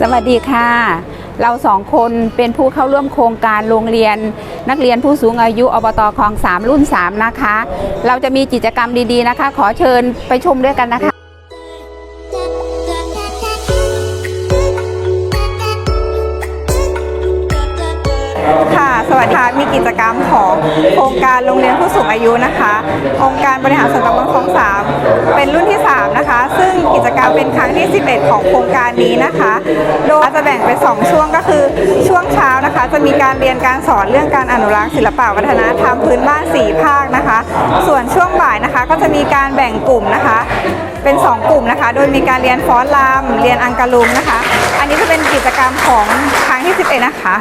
สวัสดีค่ะ เราสองคนเป็นผู้เข้าร่วมโครงการโรงเรียน นักเรียนผู้สูงอายุอบตคลอง3รุ่น 3 นะคะ เราจะมีกิจกรรมดีๆนะคะ ขอเชิญไปชมด้วยกันนะคะ ค่ะ สวัสดีค่ะ มีกิจกรรมของโครงการโรงเรียนผู้สูงอายุนะคะองค์การบริหารส่วนตำบลคลองสามเป็นรุ่นที่ 3 นะคะ ซึ่งกิจกรรมเป็นครั้งที่ 11 ของโครงการนี้นะคะ โดยจะแบ่งเป็น 2 ช่วงก็คือช่วงเช้านะคะ จะมีการเรียนการสอนเรื่องการอนุรักษ์ศิลปวัฒนธรรมพื้นบ้าน 4 ภาคนะคะ ส่วนช่วงบ่ายนะคะ ก็จะมีการแบ่งกลุ่มนะคะ เป็น 2 กลุ่มนะคะ โดยมีการเรียนฟ้อนรำเรียนอังกะลุงนะคะ อันนี้จะเป็นกิจกรรมของครั้งที่ 11 นะคะ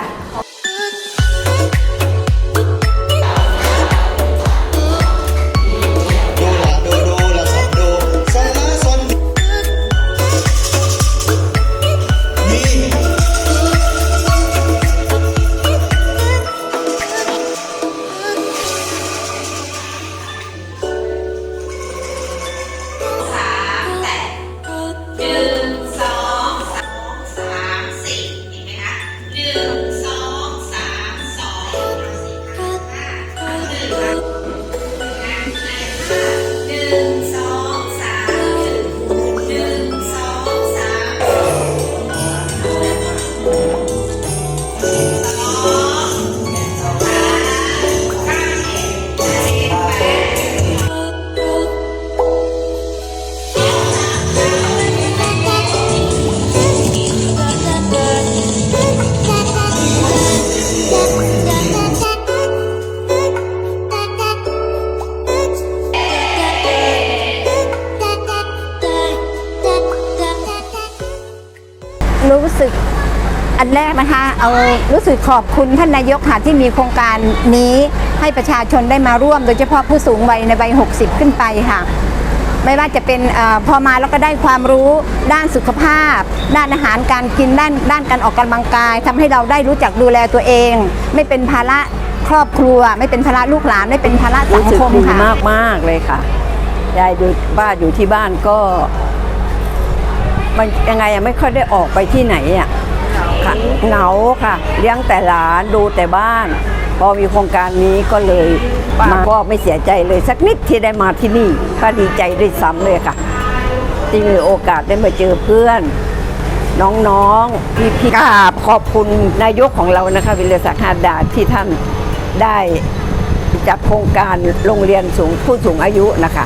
รู้สึกอันแรกนะคะ เอารู้สึกขอบคุณท่านนายกค่ะที่มีโครงการนี้ให้ประชาชนได้มาร่วม โดยเฉพาะผู้สูงวัยในวัย 60 ขึ้นไปค่ะ ไม่ว่าจะเป็นอพอมาแล้วก็ได้ความรู้ด้านสุขภาพ ด้านอาหารการกินด้านด้านการออกกำลังกายทำให้เราได้รู้จักดูแลตัวเอง ไม่เป็นภาระครอบครัว ไม่เป็นภาระลูกหลานไม่เป็นภาระสังรู้สึกคมดีค่ะมากมากเลยค่ะยายอยู่บ้านอยู่ที่บ้านก็ มันยังไงอะไม่ค่อยได้ออกไปที่ไหนอะค่ะเหงาค่ะ เลี้ยงแต่หลานดูแต่บ้าน พอมีโครงการนี้ก็เลยมาก็ไม่เสียใจเลยสักนิดที่ได้มาที่นี่ก็ดีใจด้วยซ้ำเลยค่ะที่มีโอกาสได้มาเจอเพื่อน น้องๆพี่พี่กราบขอบคุณนายกของเรานะคะวิเลศักดิ์ฮาดาที่ท่านได้จัดโครงการโรงเรียนสูงผู้สูงอายุนะคะ